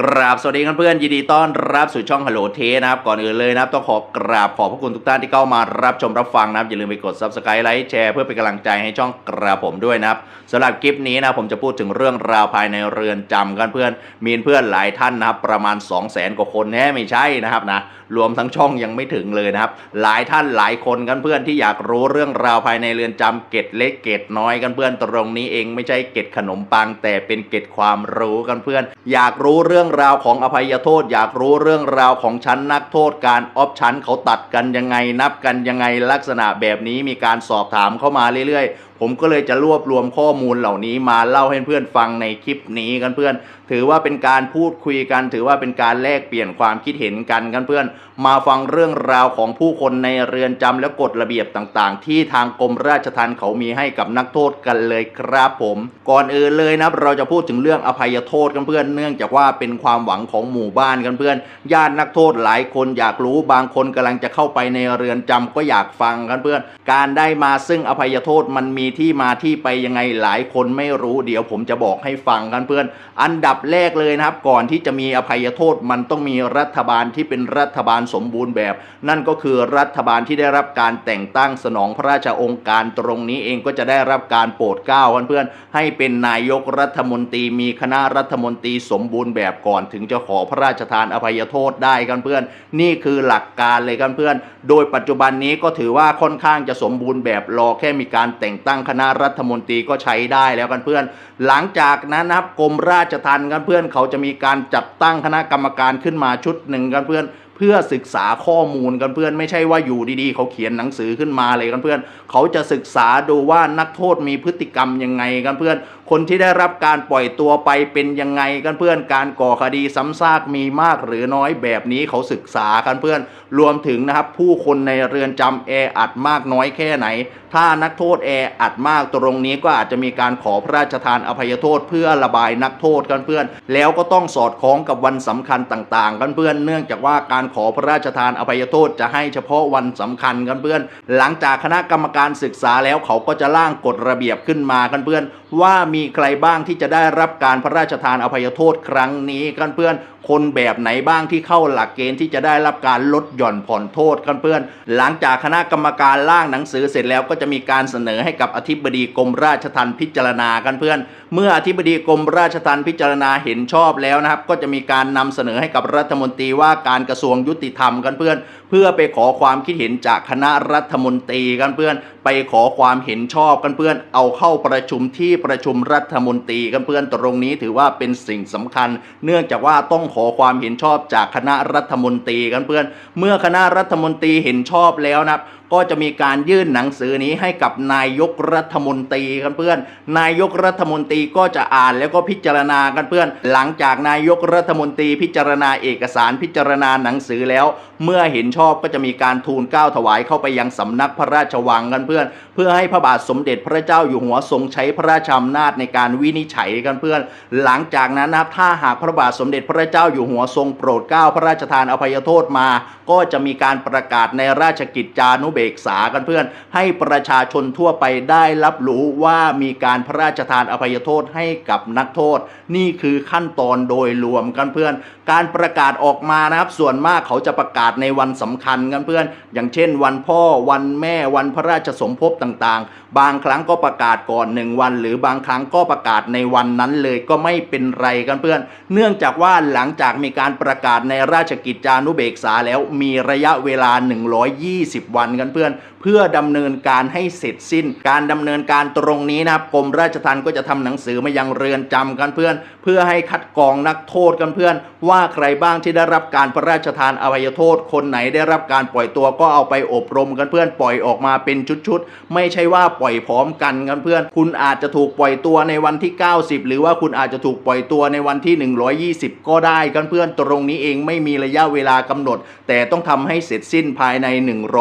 กราบสวัสดีเพื่อนๆยินดีต้อนรับสู่ช่องฮัลโหลเทนะครับ ก่อนอื่นเลยนะครับ ต้องขอกราบขอบพระคุณทุกท่านที่เข้ามารับชมรับฟังนะครับ อย่าลืมไปกด subscribe ไลค์แชร์เพื่อเป็นกำลังใจให้ช่องกราบผมด้วยนะครับสำหรับคลิปนี้นะผมจะพูดถึงเรื่องราวภายในเรือนจำกันเพื่อนมีเพื่อนหลายท่านนะครับ ประมาณ 2 0 0แสนกว่าคนแน่ไม่ใช่นะครับนะรวมทั้งช่องยังไม่ถึงเลยนะครับ หลายท่านหลายคนกันเพื่อนที่อยากรู้เรื่องราวภายในเรือนจำเกร็ดเล็กเกร็ดน้อยกันเพื่อนตรงนี้เองไม่ใช่เกร็ดขนมปัง แต่เป็นเกร็ดความรู้กันเพื่อน อยากรู้เรื่องราวของอภัยโทษ อยากรู้เรื่องราวของชั้นนักโทษการออฟชั้นเขาตัดกันยังไงนับกันยังไงลักษณะแบบนี้มีการสอบถามเข้ามาเรื่อยๆ ผมก็เลยจะรวบรวมข้อมูลเหล่านี้มาเล่าให้เพื่อนฟังในคลิปนี้กันเพื่อน ถือว่าเป็นการพูดคุยกัน ถือว่าเป็นการแลกเปลี่ยนความคิดเห็นกันกันเพื่อน มาฟังเรื่องราวของผู้คนในเรือนจำและกฎระเบียบต่างๆ ที่ทางกรมราชทัณฑ์เขามีให้กับนักโทษกันเลยครับผม ก่อนอื่นเลยนะเราจะพูดถึงเรื่องอภัยโทษกันเพื่อน เนื่องจากว่าเป็นความหวังของหมู่บ้านกันเพื่อนญาตินักโทษหลายคนอยากรู้บางคนกำลังจะเข้าไปในเรือนจำก็อยากฟังกันเพื่อน การได้มาซึ่งอภัยโทษมันมีที่มาที่ไปยังไงหลายคนไม่รู้เดี๋ยวผมจะบอกให้ฟังกันเพื่อน อันดับแรกเลยนะครับ ก่อนที่จะมีอภัยโทษมันต้องมีรัฐบาลที่เป็นรัฐบาลสมบูรณ์แบบ นั่นก็คือรัฐบาลที่ได้รับการแต่งตั้งสนองพระราชองค์การตรงนี้เองก็จะได้รับการโปรดเกล้ากันเพื่อน ให้เป็นนายกรัฐมนตรีมีคณะรัฐมนตรีสมบูรณ์แบบก่อนถึงจะขอพระราชทานอภัยโทษได้กันเพื่อน นี่คือหลักการเลยกันเพื่อน โดยปัจจุบันนี้ก็ถือว่าค่อนข้างจะสมบูรณ์แบบรอแค่มีการแต่งตั้งคณะรัฐมนตรีก็ใช้ได้แล้วกันเพื่อน หลังจากนั้นนะครับกรมราชทัณฑ์กันเพื่อนเขาจะมีการจัดตั้งคณะกรรมการขึ้นมาชุดหนึ่งกันเพื่อน พื่อศึกษาข้อมูลกันเพื่อนไม่ใช่ว่าอยู่ดีๆ เขาเขียนหนังสือขึ้นมาเลยกันเพื่อน เขาจะศึกษาดูว่านักโทษมีพฤติกรรมยังไงกันเพื่อน คนที่ได้รับการปล่อยตัวไปเป็นยังไงกันเพื่อน การก่อคดีซ้ำซากมีมากหรือน้อยแบบนี้เขาศึกษากันเพื่อน รวมถึงนะครับผู้คนในเรือนจำแออัดมากน้อยแค่ไหน ถ้านักโทษแออัดมากตรงนี้ก็อาจจะมีการขอพระราชทานอภัยโทษเพื่อระบายนักโทษกันเพื่อน แล้วก็ต้องสอดคล้องกับวันสำคัญต่าง ๆ กันเพื่อน เนื่องจากว่าการขอพระราชทานอภัยโทษจะให้เฉพาะวันสำคัญกันเพื่อน หลังจากคณะกรรมการศึกษาแล้วเขาก็จะร่างกฎระเบียบขึ้นมากันเพื่อน ว่ามีใครบ้างที่จะได้รับการพระราชทานอภัยโทษครั้งนี้กันเพื่อนคนแบบไหนบ้างที่เข้าหลักเกณฑ์ที่จะได้รับการลดหย่อนผ่อนโทษกันเพื่อน หลังจากคณะกรรมการร่างหนังสือเสร็จแล้วก็จะมีการเสนอให้กับอธิบดีกรมราชทัณฑ์พิจารณากันเพื่อน เมื่ออธิบดีกรมราชทัณฑ์พิจารณาเห็นชอบแล้วนะครับ ก็จะมีการนำเสนอให้กับรัฐมนตรีว่าการกระทรวงยุติธรรมกันเพื่อน เพื่อไปขอความคิดเห็นจากคณะรัฐมนตรีกันเพื่อน ไปขอความเห็นชอบกันเพื่อน เอาเข้าประชุมที่ประชุมรัฐมนตรีกันเพื่อนตรงนี้ถือว่าเป็นสิ่งสำคัญ เนื่องจากว่าต้องขอความเห็นชอบจากคณะรัฐมนตรีกันเพื่อน เมื่อคณะรัฐมนตรีเห็นชอบแล้วนะครับ ก็จะมีการยื่นหนังสือนี้ให้กับนายกรัฐมนตรีกันเพื่อน นายกรัฐมนตรีก็จะอ่านแล้วก็พิจารณากันเพื่อน หลังจากนายกรัฐมนตรีพิจารณาเอกสารพิจารณาหนังสือแล้ว เมื่อเห็นชอบก็จะมีการทูลเก้าถวายเข้าไปยังสำนักพระราชวังกันเพื่อน เพื่อให้พระบาทสมเด็จพระเจ้าอยู่หัวทรงใช้พระราชอำนาจในการวินิจฉัยกันเพื่อน หลังจากนั้นนะถ้าหากพระบาทสมเด็จพระเจ้าอยู่หัวทรงโปรดเกล้าพระราชทานอภัยโทษมา ก็จะมีการประกาศในราชกิจจานุเบกษากันเพื่อน ให้ประชาชนทั่วไปได้รับรู้ว่ามีการพระราชทานอภัยโทษให้กับนักโทษ นี่คือขั้นตอนโดยรวมกันเพื่อน การประกาศออกมานะครับส่วนมากเขาจะประกาศในวันสำคัญกันเพื่อน อย่างเช่น วันพ่อวันแม่วันพระราชสมภพต่างๆ บางครั้งก็ประกาศก่อนหนึ่งวัน หรือบางครั้งก็ประกาศในวันนั้นเลยก็ไม่เป็นไรกันเพื่อน เนื่องจากว่าหลังจากมีการประกาศในราชกิจจานุเบกษาแล้วมีระยะเวลา 120 วันกันเพื่อน เพื่อดำเนินการให้เสร็จสิ้น การดำเนินการตรงนี้นะครับกรมราชทัณฑ์ก็จะทำหนังสือมายังเรือนจำกันเพื่อน เพื่อให้คัดกรองนักโทษกันเพื่อน ว่าใครบ้างที่ได้รับการพระราชทานอภัยโทษ คนไหนได้รับการปล่อยตัวก็เอาไปอบรมกันเพื่อนปล่อยออกมาเป็นชุดๆไม่ใช่ว่าปล่อยพร้อมกันกันเพื่อน คุณอาจจะถูกปล่อยตัวในวันที่ 90 หรือว่าคุณอาจจะถูกปล่อยตัวในวันที่ 120 ก็ได้กันเพื่อนตรงนี้เองไม่มีระยะเวลากำหนด แต่ต้องทำให้เสร็จสิ้นภายใน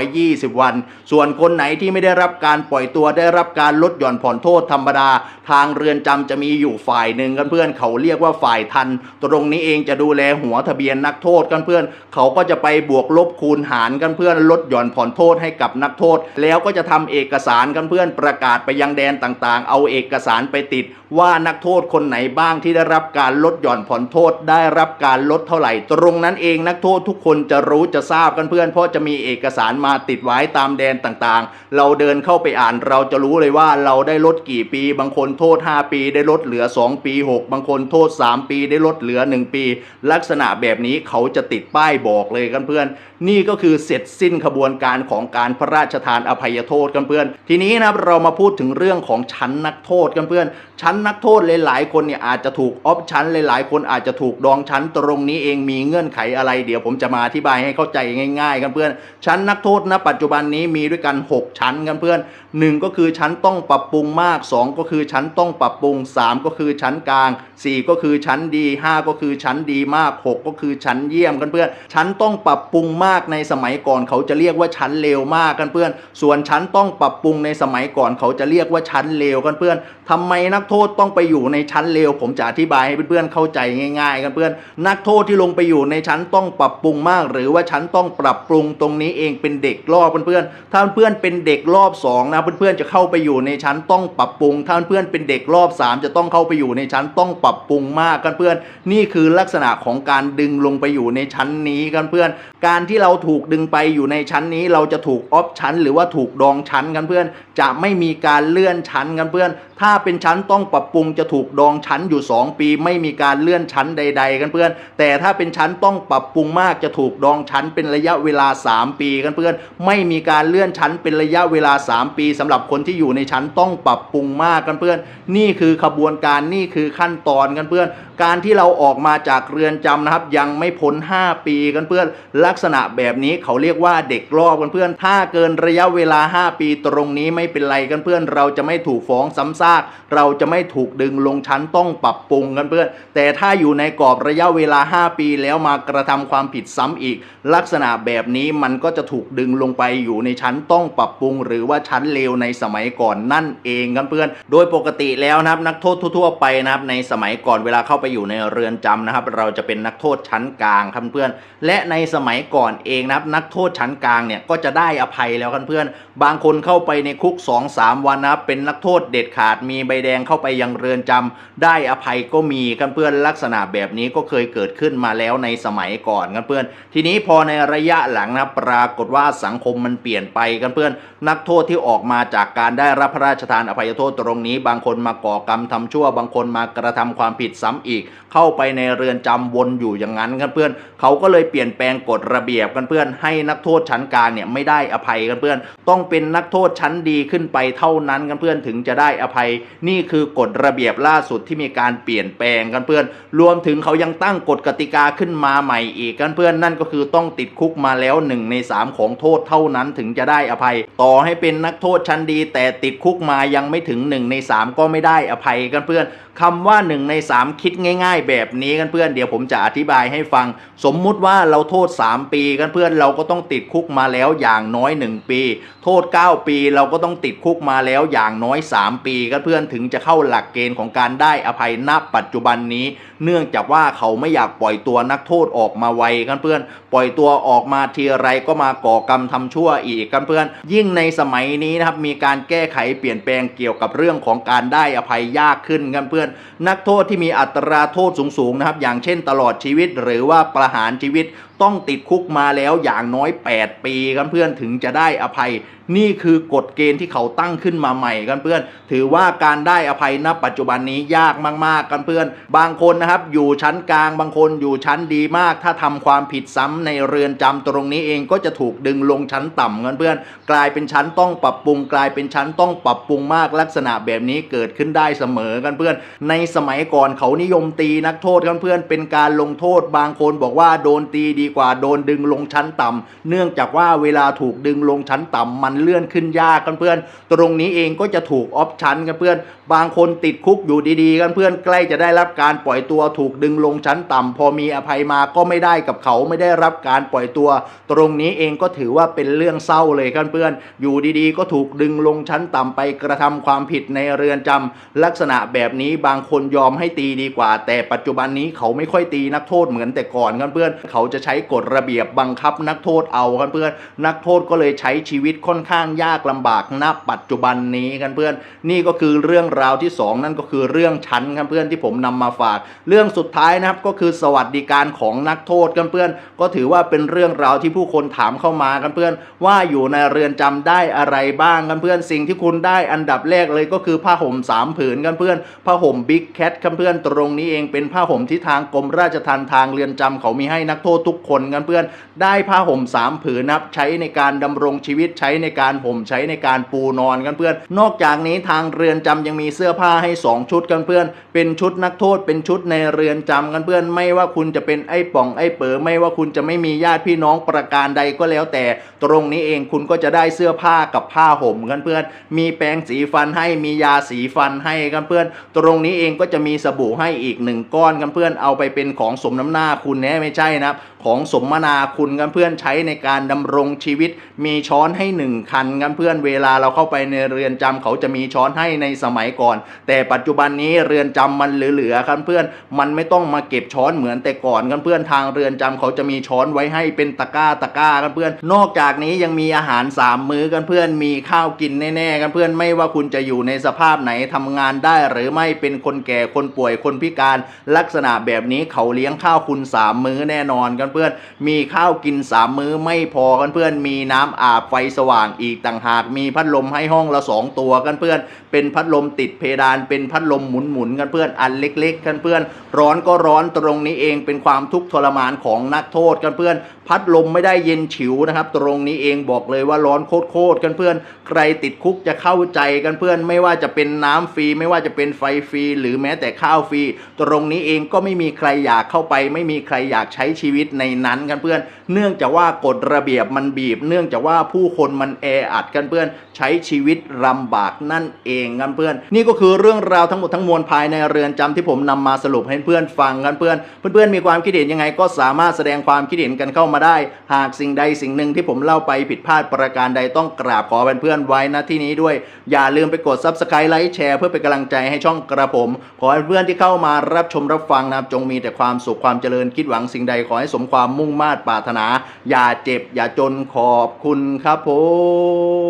120 วันส่วนคนไหนที่ไม่ได้รับการปล่อยตัวได้รับการลดหย่อนผ่อนโทษธรรมดา ทางเรือนจำจะมีอยู่ฝ่ายหนึ่งกันเพื่อนเขาเรียกว่าฝ่ายทัน ตรงนี้เองจะดูแลหัวทะเบียนนักโทษกันเพื่อน เขาก็จะไปบวกลบคูณหารกันเพื่อนลดหย่อนผ่อนโทษให้กับนักโทษ แล้วก็จะทำเอกสารกันเพื่อนประกาศไปยังแดนต่างๆ เอาเอกสารไปติด ว่านักโทษคนไหนบ้างที่ได้รับการลดหย่อนผ่อนโทษได้รับการลดเท่าไหร่ ตรงนั้นเองนักโทษทุกคนจะรู้จะทราบกันเพื่อน เพราะจะมีเอกสารมาติดไว้ตามแดนต่างๆ เราเดินเข้าไปอ่านเราจะรู้เลยว่าเราได้ลดกี่ปี บางคนโทษ 5 ปี ได้ลดเหลือ 2 ปี 6 บางคนโทษ 3 ปี ได้ลดเหลือ 1 ปี ลักษณะแบบนี้เขาจะติดป้ายบอกเลยกันเพื่อน นี่ก็คือเสร็จสิ้นขบวนการของการพระราชทานอภัยโทษกันเพื่อน ทีนี้นะครับเรามาพูดถึงเรื่องของชั้นนักโทษกันเพื่อน ชั้นนักโทษหลายๆคนเนี่ยอาจจะถูกออฟชั้นหลายๆคนอาจจะถูกดองชั้นตรงนี้เองมีเงื่อนไขอะไร เดี๋ยวผมจะมาอธิบายให้เข้าใจง่าย ๆ กันเพื่อน ชั้นนักโทษณปัจจุบันนี้มีด้วยกัน 6 ชั้นกันเพื่อนหนึ่งก็คือชั้นต้องปรับปรุงมาก 2 ก็คือชั้นต้องปรับปรุง 3 ก็คือชั้นกลาง 4 ก็คือชั้นดี 5 ก็คือชั้นดีมาก 6 ก็คือชั้นเยี่ยมกันเพื่อน ชั้นต้องปรับปรุงมากในสมัยก่อนเขาจะเรียกว่าชั้นเลวมากกันเพื่อน ส่วนชั้นต้องปรับปรุงในสมัยก่อนเขาจะเรียกว่าชั้นเลวกันเพื่อนทำไมนักโทษต้องไปอยู่ในชั้นเลวผมจะอธิบายให้เพื่อนๆเข้าใจง่าย ๆ กันเพื่อน นักโทษที่ลงไปอยู่ในชั้นต้องปรับปรุงมาก หรือว่าชั้นต้องปรับปรุงตรงนี้เองเป็นเด็กรอเพื่อนๆถ้าเพื่อนเป็นเด็กรอบสองนะเพื่อนๆจะเข้าไปอยู่ในชั้นต้องปรับปรุง ถ้าเพื่อนเป็นเด็กรอบสามจะต้องเข้าไปอยู่ในชั้นต้องปรับปรุงมากกันเพื่อน นี่คือลักษณะของการดึงลงไปอยู่ในชั้นนี้กันเพื่อน การที่เราถูกดึงไปอยู่ในชั้นนี้เราจะถูกออฟชั้น หรือว่าถูกดองชั้นกันเพื่อน จะไม่มีการเลื่อนชั้นกันเพื่อน ถ้าเป็นชั้นต้องปรับปรุงจะถูกดองชั้นอยู่ 2 ปี ไม่มีการเลื่อนชั้นใด ๆ กันเพื่อน แต่ถ้าเป็นชั้นต้องปรับปรุงมากจะถูกดองชั้นเป็นระยะเวลา 3 ปีกันเพื่อน ไม่มีการเลื่อนชั้นเป็นระยะเวลา 3 ปีสำหรับคนที่อยู่ในชั้นต้องปรับปรุงมากกันเพื่อน นี่คือขบวนการนี่คือขั้นตอนกันเพื่อน การที่เราออกมาจากเรือนจำนะครับ ยังไม่พ้น 5 ปีกันเพื่อน ลักษณะแบบนี้เขาเรียกว่าเด็กรอบกันเพื่อน ถ้าเกินระยะเวลา 5 ปีตรงนี้ไม่เป็นไรกันเพื่อน เราจะไม่ถูกฟ้องซ้ำซากเราจะไม่ถูกดึงลงชั้นต้องปรับปรุงกันเพื่อน แต่ถ้าอยู่ในกรอบระยะเวลา 5 ปีแล้วมากระทำความผิดซ้ำอีก ลักษณะแบบนี้มันก็จะถูกดึงลงไปอยู่ในชั้นต้องปรับปรุง หรือว่าชั้นเลวในสมัยก่อนนั่นเองกันเพื่อน โดยปกติแล้วนะครับนักโทษทั่วๆไปนะครับในสมัยก่อนเวลาเข้าไปอยู่ในเรือนจำนะครับ เราจะเป็นนักโทษชั้นกลางครับเพื่อน และในสมัยก่อนเองนะครับนักโทษชั้นกลางเนี่ยก็จะได้อภัยแล้วกันเพื่อน บางคนเข้าไปในคุก 2-3 วันนะครับเป็นนักโทษเด็ดขาดมีใบแดงเข้าไปยังเรือนจำได้อภัยก็มีกันเพื่อนลักษณะแบบนี้ก็เคยเกิดขึ้นมาแล้วในสมัยก่อนกันเพื่อน ทีนี้พอในระยะหลังนะปรากฏว่าสังคมมันเปลี่ยนไปกันเพื่อน นักโทษที่ออกมาจากการได้รับพระราชทานอภัยโทษตรงนี้ บางคนมาก่อกรรมทำชั่ว บางคนมากระทำความผิดซ้ำอีก เข้าไปในเรือนจำวนอยู่อย่างนั้นกันเพื่อนเขาก็เลยเปลี่ยนแปลงกฎระเบียบกันเพื่อน ให้นักโทษชั้นกลางเนี่ยไม่ได้อภัยกันเพื่อน ต้องเป็นนักโทษชั้นดีขึ้นไปเท่านั้นกันเพื่อนถึงจะได้อภัย นี่คือกฎระเบียบล่าสุดที่มีการเปลี่ยนแปลงกันเพื่อน รวมถึงเขายังตั้งกฎกติกาขึ้นมาใหม่อีกกันเพื่อนนั่นก็คือต้องติดคุกมาแล้ว1ใน3ของโทษเท่านั้นถึงจะได้ได้อภัย ต่อให้เป็นนักโทษชั้นดี แต่ติดคุกมายังไม่ถึง 1 ใน 3 ก็ไม่ได้อภัยกันเพื่อนคำว่า 1 ใน 3 คิดง่าย ๆ แบบนี้กันเพื่อนเดี๋ยวผมจะอธิบายให้ฟัง สมมุติว่าเราโทษ 3 ปีกันเพื่อนเราก็ต้องติดคุกมาแล้วอย่างน้อย 1 ปี โทษ 9 ปีเราก็ต้องติดคุกมาแล้วอย่างน้อย 3 ปีกันเพื่อนถึงจะเข้าหลักเกณฑ์ของการได้อภัยณปัจจุบันนี้ เนื่องจากว่าเขาไม่อยากปล่อยตัวนักโทษออกมาไวกันเพื่อน ปล่อยตัวออกมาทีไรก็มาก่อกรรมทำชั่วอีกกับเพื่อน ยิ่งในสมัยนี้นะครับมีการแก้ไขเปลี่ยนแปลงเกี่ยวกับเรื่องของการได้อภัยยากขึ้นกันเพื่อน นักโทษที่มีอัตราโทษสูงๆนะครับอย่างเช่น ตลอดชีวิตหรือว่าประหารชีวิต ต้องติดคุกมาแล้วอย่างน้อย 8 ปีกันเพื่อนถึงจะได้อภัย นี่คือกฎเกณฑ์ที่เขาตั้งขึ้นมาใหม่กันเพื่อน ถือว่าการได้อภัยณปัจจุบันนี้ยากมาก ๆ กันเพื่อน บางคนนะครับ อยู่ชั้นกลางบางคนอยู่ชั้นดีมาก ถ้าทำความผิดซ้ำในเรือนจำตรงนี้เองก็จะถูกดึงลงชั้นต่ำกันเพื่อน กลายเป็นชั้นต้องปรับปรุง กลายเป็นชั้นต้องปรับปรุงมากลักษณะแบบนี้เกิดขึ้นได้เสมอกันเพื่อน ในสมัยก่อนเขานิยมตีนักโทษกันเพื่อนเป็นการลงโทษบางคนบอกว่าโดนตีดีกว่าโดนดึงลงชั้นต่ำเนื่องจากว่าเวลาถูกดึงลงชั้นต่ำมันเลื่อนขึ้นยากกันเพื่อน ตรงนี้เองก็จะถูกออฟชั้นกันเพื่อน บางคนติดคุกอยู่ดีๆ กันเพื่อนใกล้จะได้รับการปล่อยตัวถูกดึงลงชั้นต่ำพอมีอภัยมาก็ไม่ได้กับเขาไม่ได้รับการปล่อยตัว ตรงนี้เองก็ถือว่าเป็นเรื่องเศร้าเลยกันเพื่อน อยู่ดีๆ ก็ถูกดึงลงชั้นต่ำไปกระทำความผิดในเรือนจำลักษณะแบบนี้บางคนยอมให้ตีดีกว่า แต่ปัจจุบันนี้เขาไม่ค่อยตีนักโทษเหมือนแต่ก่อนกันเพื่อน เขาจะใช้กฎระเบียบบังคับนักโทษเอากันเพื่อน นักโทษก็เลยใช้ชีวิตค่อนข้างยากลำบากณปัจจุบันนี้กันเพื่อน นี่ก็คือเรื่องราวที่สองนั่นก็คือเรื่องชั้นกันเพื่อนที่ผมนำมาฝาก เรื่องสุดท้ายนะครับก็คือสวัสดิการของนักโทษกันเพื่อน ก็ถือว่าเป็นเรื่องราวที่ผู้คนถามเข้ามากันเพื่อน ว่าอยู่ในเรือนจำได้อะไรบ้างกันเพื่อนสิ่งที่คุณได้อันดับแรกเลยก็คือผ้าห่มสามผืนกันเพื่อนผ้าห่มบิ๊กแคทกันเพื่อนตรงนี้เองเป็นผ้าห่มที่ทางกรมราชทัณฑ์ทางเรือนจำเขามีให้นักโทษทุกคนกันเพื่อน ได้ผ้าห่มสามผืนนะครับใช้ในการดำรงชีวิตใช้ในการห่มใช้ในการปูนอนกันเพื่อน นอกจากนี้ทางเรือนจำยังมีเสื้อผ้าให้สองชุดกันเพื่อน เป็นชุดนักโทษ เป็นชุดในเรือนจำกันเพื่อน ไม่ว่าคุณจะเป็นไอ้ป่องไอ้เป๋อไม่ว่าคุณจะไม่มีญาติพี่น้องประการใดก็แล้วแต่ ตรงนี้เองคุณก็จะได้เสื้อผ้ากับผ้าห่มกันเพื่อน มีแปรงสีฟันให้มียาสีฟันให้กันเพื่อน ตรงนี้เองก็จะมีสบู่ให้อีกหนึ่งก้อนกันเพื่อนเอาไปเป็นของสมน้ำหน้าคุณแน่ไม่ใช่นะครับของสมนาคุณกันเพื่อนใช้ในการดำรงชีวิต มีช้อนให้หนึ่งคันกันเพื่อนเวลาเราเข้าไปในเรือนจำเขาจะมีช้อนให้ในสมัยก่อน แต่ปัจจุบันนี้เรือนจำมันเหลือๆกันเพื่อน มันไม่ต้องมาเก็บช้อนเหมือนแต่ก่อนกันเพื่อนทางเรือนจำเขาจะมีช้อนไว้ให้เป็นตะกร้าตะกร้ากันเพื่อน นอกจากนี้ยังมีอาหารสามมื้อกันเพื่อนมีข้าวกินแน่ๆกันเพื่อนไม่ว่าคุณจะอยู่ในสภาพไหนทำงานได้ หรือไม่เป็นคนแก่คนป่วยคนพิการ ลักษณะแบบนี้เขาเลี้ยงข้าวคุณสามมื้อแน่นอนกันเพื่อนมีข้าวกินสามมื้อไม่พอกันเพื่อนมีน้ำอาบไฟสว่างอีกต่างหากมีพัดลมให้ห้องละสองตัวกันเพื่อน เป็นพัดลมติดเพดานเป็นพัดลมหมุนๆกันเพื่อนอันเล็ก ๆ กันเพื่อน ร้อนก็ร้อนตรงนี้เองเป็นความทุกข์ทรมานของนักโทษกันเพื่อน พัดลมไม่ได้เย็นฉิวนะครับ ตรงนี้เองบอกเลยว่าร้อนโคตรๆกันเพื่อน ใครติดคุกจะเข้าใจกันเพื่อน ไม่ว่าจะเป็นน้ำฟรี ไม่ว่าจะเป็นไฟฟรี หรือแม้แต่ข้าวฟรี ตรงนี้เองก็ไม่มีใครอยากเข้าไป ไม่มีใครอยากใช้ชีวิตในนั้นกันเพื่อน เนื่องจากว่ากฎระเบียบมันบีบ เนื่องจากว่าผู้คนมันแออัดกันเพื่อน ใช้ชีวิตลำบากนั่นเองกันเพื่อน นี่ก็คือเรื่องราวทั้งหมดทั้งมวลภายในเรือนจำที่ผมนำมาสรุปให้เพื่อนฟังกันเพื่อน เพื่อนๆมีความคิดเห็นยังไงก็สามารถแสดงความคิดเห็นกันเข้ามาได้ หากสิ่งใดสิ่งหนึ่งที่ผมเล่าไปผิดพลาดประการใดต้องกราบขอเป็นเพื่อนไว้นะที่นี้ด้วย อย่าลืมไปกด subscribe ไลค์แชร์เพื่อเป็นกำลังใจให้ช่องกระผม ขอให้เพื่อนที่เข้ามารับชมรับฟังนะจงมีแต่ความสุขความเจริญคิดหวังสิ่งใดขอให้สมความมุ่งมา่ปรารถนา อย่าเจ็บอย่าจนขอบคุณครับผ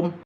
ม